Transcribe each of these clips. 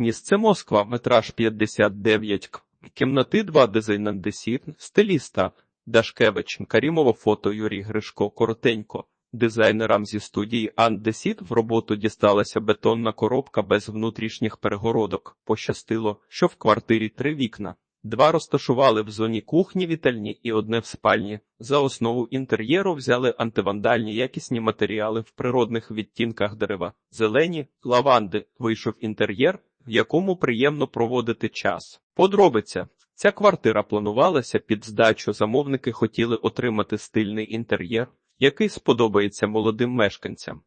Місце Москва, метраж 59 к. Кімнати 2 дизайн андесіт, стиліста Дашкевич, Карімово фото Юрій Гришко, коротенько. Дизайнерам зі студії Андесіт в роботу дісталася бетонна коробка без внутрішніх перегородок. Пощастило, що в квартирі три вікна. Два розташували в зоні кухні вітальні і одне в спальні. За основу інтер'єру взяли антивандальні якісні матеріали в природних відтінках дерева. Зелені, лаванди. Вийшов інтер'єр, якому приємно проводити час. Подробиця. Ця квартира планувалася під здачу. Замовники хотіли отримати стильний інтер'єр, який сподобається молодим мешканцям,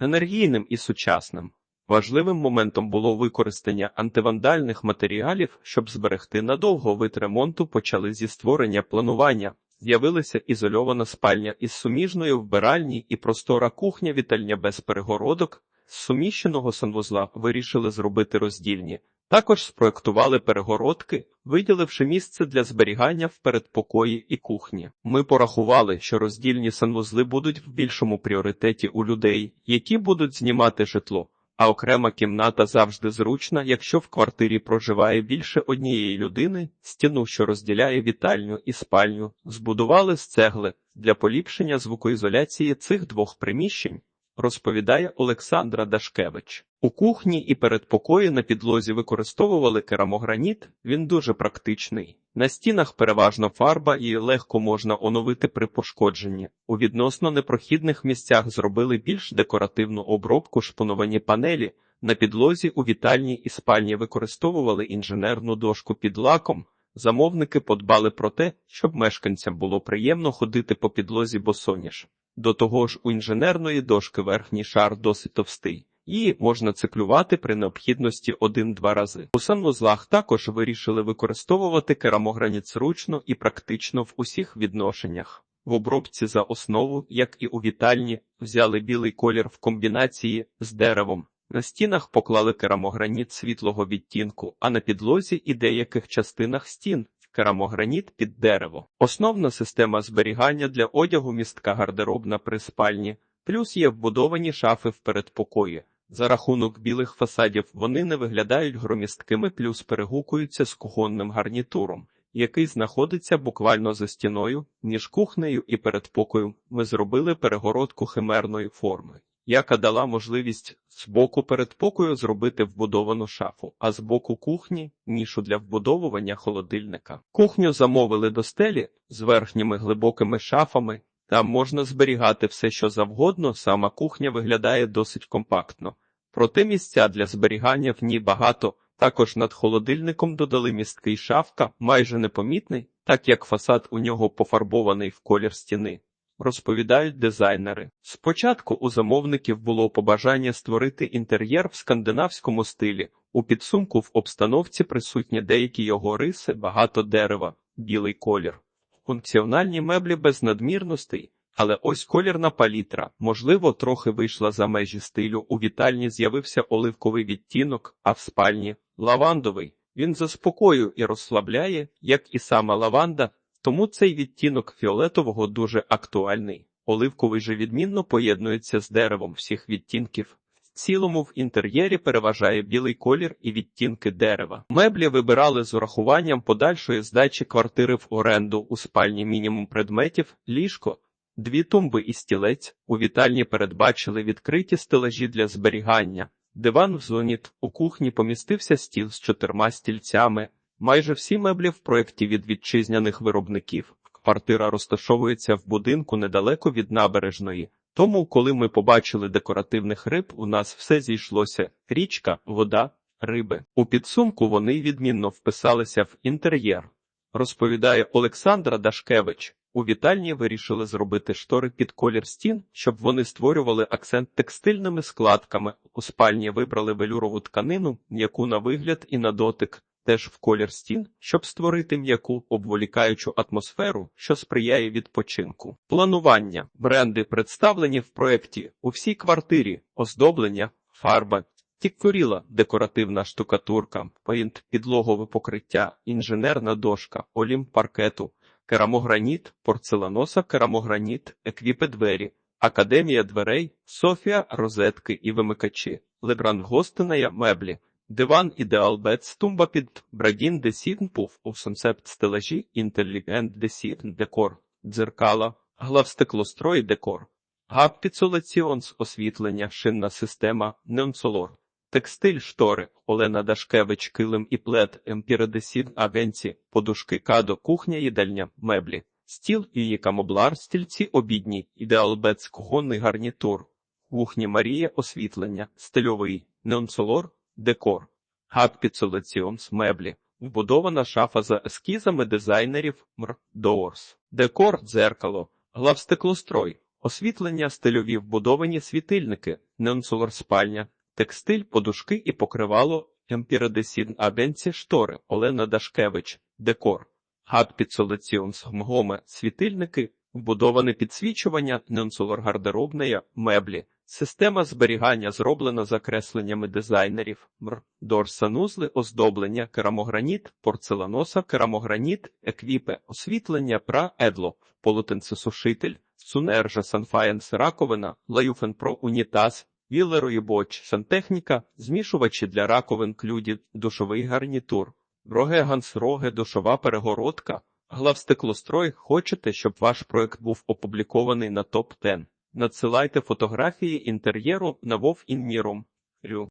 енергійним і сучасним. Важливим моментом було використання антивандальних матеріалів, щоб зберегти надовго вид ремонту почали зі створення планування. З'явилася ізольована спальня із суміжною вбиральні і простора кухня вітальня без перегородок. З суміщеного санвузла вирішили зробити роздільні. Також спроектували перегородки, виділивши місце для зберігання в передпокої і кухні. Ми порахували, що роздільні санвузли будуть в більшому пріоритеті у людей, які будуть знімати житло. А окрема кімната завжди зручна, якщо в квартирі проживає більше однієї людини, стіну, що розділяє вітальню і спальню, збудували з цегли для поліпшення звукоізоляції цих двох приміщень. Розповідає Олександра Дашкевич. У кухні і передпокої на підлозі використовували керамограніт, він дуже практичний. На стінах переважно фарба і легко можна оновити при пошкодженні. У відносно непрохідних місцях зробили більш декоративну обробку шпоновані панелі. На підлозі у вітальні і спальні використовували інженерну дошку під лаком. Замовники подбали про те, щоб мешканцям було приємно ходити по підлозі босоніж. До того ж, у інженерної дошки верхній шар досить товстий. Її можна циклювати при необхідності один-два рази. У санвузлах також вирішили використовувати керамограніт зручно і практично в усіх відношеннях. В обробці за основу, як і у вітальні, взяли білий колір в комбінації з деревом. На стінах поклали керамограніт світлого відтінку, а на підлозі і деяких частинах стін керамограніт під дерево. Основна система зберігання для одягу містка гардеробна при спальні, плюс є вбудовані шафи в передпокої. За рахунок білих фасадів вони не виглядають громісткими, плюс перегукуються з кухонним гарнітуром, який знаходиться буквально за стіною, між кухнею і передпокою. Ми зробили перегородку химерної форми, яка дала можливість з боку передпокою зробити вбудовану шафу, а з боку кухні нішу для вбудовування холодильника. Кухню замовили до стелі з верхніми глибокими шафами. Там можна зберігати все, що завгодно, сама кухня виглядає досить компактно. Проте місця для зберігання в ній багато. Також над холодильником додали місткий шафка, майже непомітний, так як фасад у нього пофарбований в колір стіни. Розповідають дизайнери. Спочатку у замовників було побажання створити інтер'єр в скандинавському стилі. У підсумку в обстановці присутні деякі його риси, багато дерева, білий колір, функціональні меблі без надмірностей. Але ось колірна палітра, можливо, трохи вийшла за межі стилю. У вітальні з'явився оливковий відтінок, а в спальні лавандовий. Він заспокоює і розслабляє, як і сама лаванда, тому цей відтінок фіолетового дуже актуальний. Оливковий же відмінно поєднується з деревом всіх відтінків. В цілому в інтер'єрі переважає білий колір і відтінки дерева. Меблі вибирали з урахуванням подальшої здачі квартири в оренду у спальні мінімум предметів, ліжко. Дві тумби і стілець у вітальні передбачили відкриті стелажі для зберігання. Диван в зоні у кухні помістився стіл з чотирма стільцями. Майже всі меблі в проєкті від вітчизняних виробників. Квартира розташовується в будинку недалеко від набережної. Тому, коли ми побачили декоративних риб, у нас все зійшлося: річка, вода, риби. У підсумку вони відмінно вписалися в інтер'єр. Розповідає Олександра Дашкевич. У вітальні вирішили зробити штори під колір стін, щоб вони створювали акцент текстильними складками. У спальні вибрали велюрову тканину, м'яку на вигляд і на дотик, теж в колір стін, щоб створити м'яку обволікаючу атмосферу, що сприяє відпочинку. Планування бренди представлені в проєкті у всій квартирі, оздоблення, фарба. Тіккоріла, декоративна штукатурка, пейнт, підлогове покриття, інженерна дошка, олімп паркету, керамограніт, порцеланоса, керамограніт, еквіпи двері, академія дверей, Софія, розетки і вимикачі, Лебрангостиная меблі, Диван ідеал бет тумба під брагін десін пуф у концепт стелажі інтелігент десін декор дзеркала главстеклострой декор. Габ підсолаціонс освітлення шинна система неонсолор. Текстиль штори Олена Дашкевич килим і плед емпіредесін агенці подушки кадо кухня їдальня меблі. Стіл і камоблар стільці обідні ідеал бет кухонний гарнітур. Кухні Марія освітлення, стильовий, неонсолор, декор, гак підсолаціонс, меблі, вбудована шафа за ескізами дизайнерів Мр. Доорс, декор, дзеркало, главстеклострой, освітлення, стильові вбудовані світильники, неонсолор спальня, текстиль, подушки і покривало, емпіредесін агенці штори, Олена Дашкевич, декор, гак підсолаціонс, мгоме, світильники, вбудоване підсвічування, неонсолор гардеробної, меблі, Система зберігання зроблена закресленнями дизайнерів, мр, дорсанузли, оздоблення, керамограніт, порцеланоса, керамограніт, еквіпе, освітлення, пра, едло, полотенцесушитель, сунержа, санфаєнс, раковина, лаюфен про унітаз, вілероїбоч, сантехніка, змішувачі для раковин, клюді, душовий гарнітур, роге, душова перегородка, главстеклострой. Хочете, щоб ваш проект був опублікований на топ-10? Надсилайте фотографії інтер'єру на Вов Інміром. Рю.